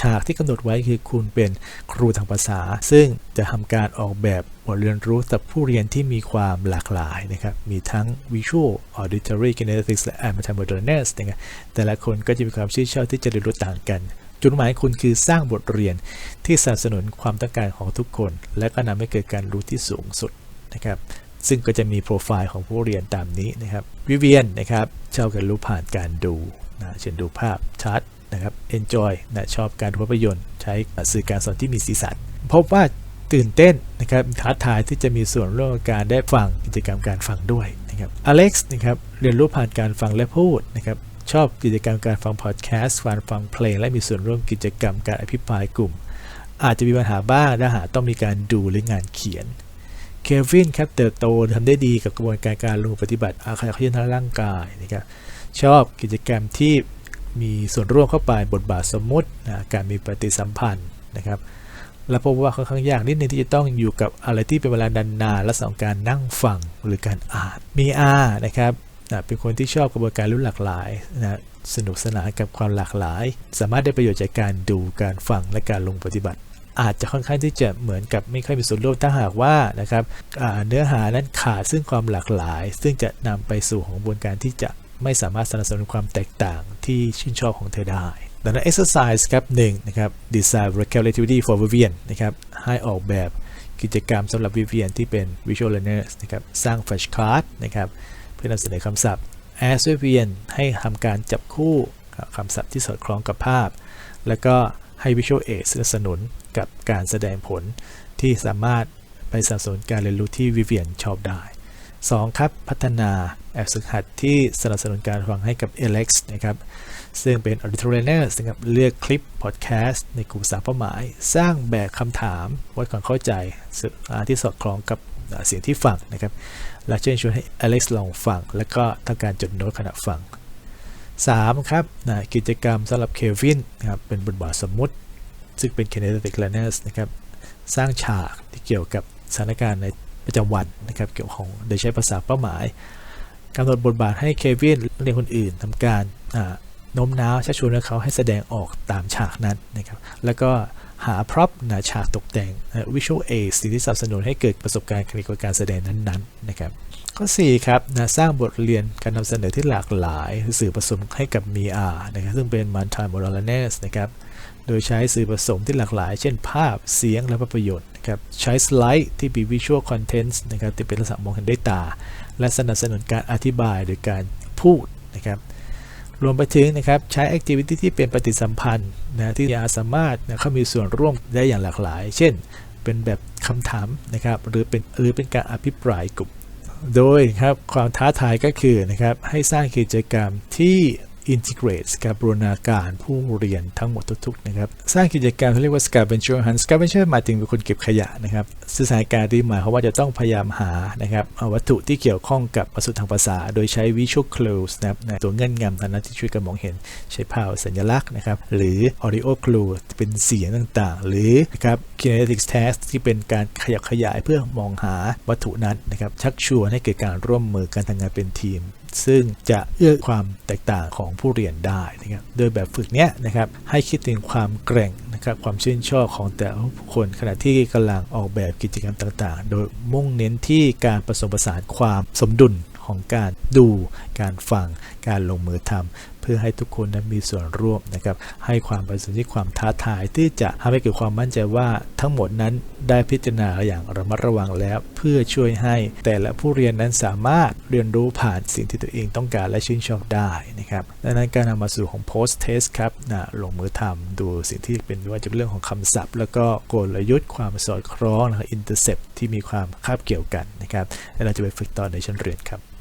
ฉากที่กำหนดไว้คือคุณเป็นครูทางภาษา ซึ่งจะทำการออกแบบบทเรียนรู้สำหรับผู้เรียนที่มีความหลากหลายนะครับ มีทั้ง visual auditory kinetics และ multimodalness นะครับแต่ละคนก็จะมีความชื่นชอบที่จะเรียนรู้ต่างกัน จุดหมายคุณคือสร้างบทเรียนที่สนับสนุนความต้องการของทุกคน และก็นำให้เกิดการรู้ที่สูงสุดนะครับซึ่งก็จะมีโปรไฟล์ของผู้เรียนตามนี้นะครับวิเวียนนะครับเชอบการรู้ผ่านการดูนะเช่นดูภาพชัด นะครับ enjoy นะชอบการดูภาพยนตร์ ใช้สื่อการสอนที่มีสีสันพบว่าตื่นเต้นนะครับท้าทายที่จะมีส่วนร่วมการได้ฟังกิจกรรมการฟังด้วยนะครับอเล็กซ์นะครับเรียนรู้ผ่านการฟังและพูดนะครับชอบกิจกรรมการฟังพอดแคสต์การฟังเพลง และมีส่วนร่วมกิจกรรมการอภิปรายกลุ่ม อาจจะมีปัญหาบ้างถ้าหาต้องมีการดูหรืองานเขียนเควินครับเติบโตทำได้ดีกับกระบวนการการลงปฏิบัติอาคาขยันทางร่างกายนะครับชอบกิจกรรมที่ มีส่วนร่วมเข้าไปบทบาทสมมตินะการมีปฏิสัมพันธ์นะครับ และพบว่าค่อนข้างยากนิดนึงที่จะต้องอยู่กับอะไรที่เป็นเวลานานๆและสองการนั่งฟังหรือการอ่านมีอานะครับนะเป็นคนที่ชอบกระบวนการรู้หลากหลายนะสนุกสนานกับความหลากหลาย สามารถได้ประโยชน์จากการดูการฟังและการลงปฏิบัติ อาจจะค่อนข้างที่จะเหมือนกับไม่ค่อยมีส่วนร่วมถ้าหากว่านะครับเนื้อหานั้นขาดซึ่งความหลากหลาย ซึ่งจะนำไปสู่ของกระบวนการที่จะ ไม่สามารถสนับสนุนความแตกต่างที่ชื่นชอบของเธอได้ ดังนั้น exercise ครับหนึ่งนะครับ design vocabulary for Vivian นะครับให้ออกแบบกิจกรรมสำหรับ Vivian ที่เป็น visual learners นะครับสร้าง flashcard นะครับเพื่อนำเสนอคำศัพท์ as Vivian ให้ทำการจับคู่คำศัพท์ที่สอดคล้องกับภาพ แล้วก็ให้ visual aid สนับสนุนกับการแสดงผลที่สามารถไปสนับสนุนการเรียนรู้ที่ Vivian ชอบได้ 2. ครับ พัฒนาแอบฝึกหัดที่สนับสนุนการฟังให้กับ Alex นะครับ ซึ่งเป็น auditory learner นะครับเลือกคลิป พอดแคสต์ในกลุ่มสาเป้าหมาย สร้างแบบคำถาม วัดความเข้าใจที่สอดคล้องกับเสียงที่ฟังนะครับ และเชิญชวนให้ Alex ลองฟัง และก็ทำการจดโน้ตขณะฟัง 3. ครับนะกิจกรรมสำหรับเควินนะครับเป็นบทบาทสมมุติ ซึ่งเป็น kinetic learners นะครับ สร้างฉากที่เกี่ยวกับสถานการณ์ใน ประจำวันนะครับเกี่ยวของโดยใช้ภาษาเป้าหมายกำหนดบทบาทให้เควินเรียนคนอื่นทำการโน้มน้าวชักชวนเขาให้แสดงออกตามฉากนั้นนะครับแล้วก็หาพร็อพนะฉากตกแต่ง visual aid สิ่งที่สนับสนุนให้เกิดประสบการณ์ในการแสดงนั้นๆนะครับข้อ4ครับนะสร้างบทเรียนการนำเสนอที่หลากหลาย สื่อผสมให้กับมีอานะครับซึ่งเป็น multimodalness นะครับโดยใช้สื่อผสมที่หลากหลาย เช่นภาพเสียงและภาพยนตร์ นะครับใช้สไลด์ที่มี visual content นะครับที่เป็นลักษณะมองเห็นด้วยตา และสนับสนุนการอธิบายโดยการพูดนะครับรวมไปถึงนะครับใช้ activity ที่เป็นปฏิสัมพันธ์นะที่สามารถนะเข้ามีส่วนร่วมได้อย่างหลากหลาย เช่น เป็นแบบคำถามนะครับหรือเป็นหรือเป็นการอภิปรายกลุ่ม โดยครับความท้าทายก็คือนะครับให้สร้างกิจกรรมที่ integrate การบูรณาการผู้เรียนทั้งหมดทุกๆนะครับสร้างกิจกรรมที่เรียกว่า scavenger hunt scavenger หมายถึงเป็นคนเก็บขยะนะครับสถานการที่หมายความว่าจะต้องพยายามหานะครับวัตถุที่เกี่ยวข้องกับวัสดุทางภาษา โดยใช้ visual clues นะครับตัวเงื่อนงำทางนั้นที่ช่วยกันมองเห็นใช้ภาพสัญลักษณ์นะครับหรือ audio clue เป็นเสียงต่างๆ หรือนะครับ kinetic test ที่เป็นการขยับขยายเพื่อมองหาวัตถุนั้นนะครับชักชวนให้เกิดการร่วมมือการทำงานเป็นทีมซึ่งจะเอื้อความแตกต่างของผู้เรียนได้นะครับโดยแบบฝึกเนี้ยนะครับให้คิดถึงความแกร่งนะครับความชื่นชอบของแต่ละคนขณะที่กำลังออกแบบกิจกรรมต่างๆ โดยมุ่งเน้นที่การผสมผสานความสมดุลของการดู การฟัง การลงมือทำ เพื่อให้ทุกคนนั้นมีส่วนร่วมนะครับให้ความประสนที่ความท้าทายที่จะทำให้เกิดความมั่นใจว่าทั้งหมดนั้นได้พิจารณาอย่างระมัดระวังแล้ว เพื่อช่วยให้แต่ละผู้เรียนนั้นสามารถเรียนรู้ผ่านสิ่งที่ตัวเองต้องการและชื่นชอบได้นะครับดังนั้นการนำมาสู่ของ post test ครับนะลงมือทำดูสิ่งที่เป็นว่าจะเป็นเรื่องของคำศัพท์ แล้วก็กลยุทธ์ความสอดคล้องนะครับ intercept ที่มีความคาบเกี่ยวกันนะครับแล้วเราจะไปฝึกต่อในชั้นเรียนครับ